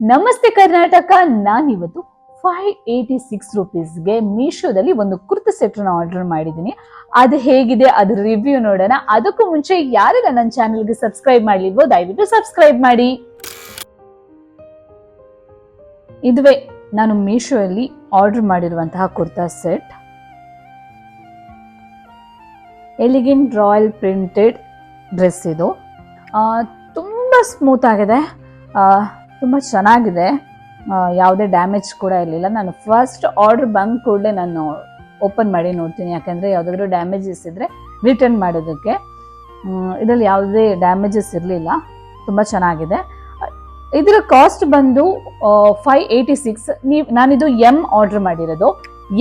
ನಮಸ್ತೆ ಕರ್ನಾಟಕ. ನಾನಿವತ್ತು five eighty six ರುಪೀಸ್ಗೆ ಮೀಶೋದಲ್ಲಿ ಒಂದು ಕುರ್ತ ಸೆಟ್ನ ಆರ್ಡರ್ ಮಾಡಿದ್ದೀನಿ. ಅದು ಹೇಗಿದೆ ಅದ್ರ ರಿವ್ಯೂ ನೋಡೋಣ. ಅದಕ್ಕೂ ಮುಂಚೆ ಯಾರೆಲ್ಲ ನನ್ನ ಚಾನೆಲ್ಗೆ ಸಬ್ಸ್ಕ್ರೈಬ್ ಮಾಡ್ಲಿಲ್ವೋ, ದಯವಿಟ್ಟು ಸಬ್ಸ್ಕ್ರೈಬ್ ಮಾಡಿ. ಇದುವೇ ನಾನು ಮೀಶೋಯಲ್ಲಿ ಆರ್ಡರ್ ಮಾಡಿರುವಂತಹ kurta set. Elegant royal printed dress ಇದು. ತುಂಬ ಸ್ಮೂತ್ ಆಗಿದೆ. ತುಂಬ ಚೆನ್ನಾಗಿದೆ. ಯಾವುದೇ ಡ್ಯಾಮೇಜ್ ಕೂಡ ಇರಲಿಲ್ಲ. ನಾನು ಫಸ್ಟ್ ಆರ್ಡರ್ ಬಂದ ಕೂಡಲೇ ನಾನು ಓಪನ್ ಮಾಡಿ ನೋಡ್ತೀನಿ. ಯಾಕೆಂದರೆ ಯಾವುದಾದ್ರೂ ಡ್ಯಾಮೇಜಸ್ ಇದ್ದರೆ ರಿಟರ್ನ್ ಮಾಡೋದಕ್ಕೆ. ಇದರಲ್ಲಿ ಯಾವುದೇ ಡ್ಯಾಮೇಜಸ್ ಇರಲಿಲ್ಲ. ತುಂಬ ಚೆನ್ನಾಗಿದೆ. ಇದರ ಕಾಸ್ಟ್ ಬಂದು ಫೈವ್ ಏಯ್ಟಿ ಸಿಕ್ಸ್ ನೀವು, ನಾನಿದು ಎಂ ಆರ್ಡರ್ ಮಾಡಿರೋದು.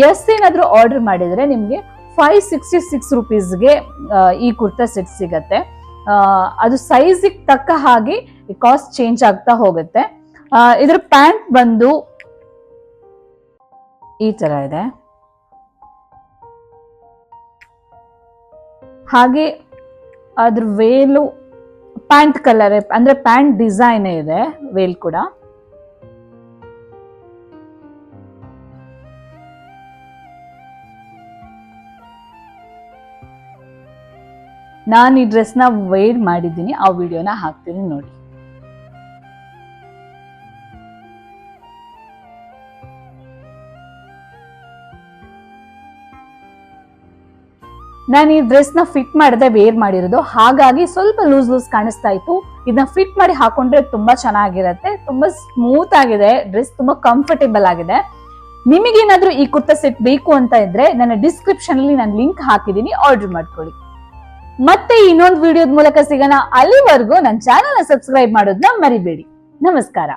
ಎಸ್ ಏನಾದರೂ ಆರ್ಡರ್ ಮಾಡಿದರೆ ನಿಮಗೆ ಫೈವ್ ಸಿಕ್ಸ್ಟಿ ಸಿಕ್ಸ್ ರುಪೀಸ್ಗೆ ಈ ಕುರ್ತಾ ಸೆಟ್ ಸಿಗತ್ತೆ. ಅದು ಸೈಜಿಗೆ ತಕ್ಕ ಹಾಗೆ ಕಾಸ್ಟ್ ಚೇಂಜ್ ಆಗ್ತಾ ಹೋಗುತ್ತೆ. ಇದ್ರ ಪ್ಯಾಂಟ್ ಬಂದು ಈ ತರ ಇದೆ. ಹಾಗೆ ಅದ್ರ ವೇಲು ಪ್ಯಾಂಟ್ ಕಲರ್, ಅಂದ್ರೆ ಪ್ಯಾಂಟ್ ಡಿಸೈನ್ ಇದೆ, ವೇಲ್ ಕೂಡ. ನಾನು ಈ ಡ್ರೆಸ್ನ ವೇರ್ ಮಾಡಿದ್ದೀನಿ, ಆ ವಿಡಿಯೋನ ಹಾಕ್ತೀನಿ ನೋಡಿ. ನಾನು ಈ ಡ್ರೆಸ್ನ ಫಿಟ್ ಮಾಡದೆ ವೇರ್ ಮಾಡಿರೋದು. ಹಾಗಾಗಿ ಸ್ವಲ್ಪ ಲೂಸ್ ಲೂಸ್ ಕಾಣಿಸ್ತಾ ಇತ್ತು. ಇದನ್ನ ಫಿಟ್ ಮಾಡಿ ಹಾಕೊಂಡ್ರೆ ತುಂಬಾ ಚೆನ್ನಾಗಿರತ್ತೆ. ತುಂಬಾ ಸ್ಮೂತ್ ಆಗಿದೆ. ಡ್ರೆಸ್ ತುಂಬಾ ಕಂಫರ್ಟೇಬಲ್ ಆಗಿದೆ. ನಿಮಗೇನಾದ್ರೂ ಈ ಕುರ್ತಾ ಸೆಟ್ ಬೇಕು ಅಂತ ಇದ್ರೆ ನನ್ನ ಡಿಸ್ಕ್ರಿಪ್ಷನ್ ಅಲ್ಲಿ ನಾನು ಲಿಂಕ್ ಹಾಕಿದ್ದೀನಿ. ಆರ್ಡರ್ ಮಾಡ್ಕೊಳ್ಳಿ. ಮತ್ತೆ ಇನ್ನೊಂದು ವಿಡಿಯೋದ ಮೂಲಕ ಸಿಗೋಣ. ಅಲ್ಲಿವರೆಗೂ ನನ್ನ ಚಾನೆಲ್ ಸಬ್ಸ್ಕ್ರೈಬ್ ಮಾಡೋದನ್ನ ಮರಿಬೇಡಿ. ನಮಸ್ಕಾರ.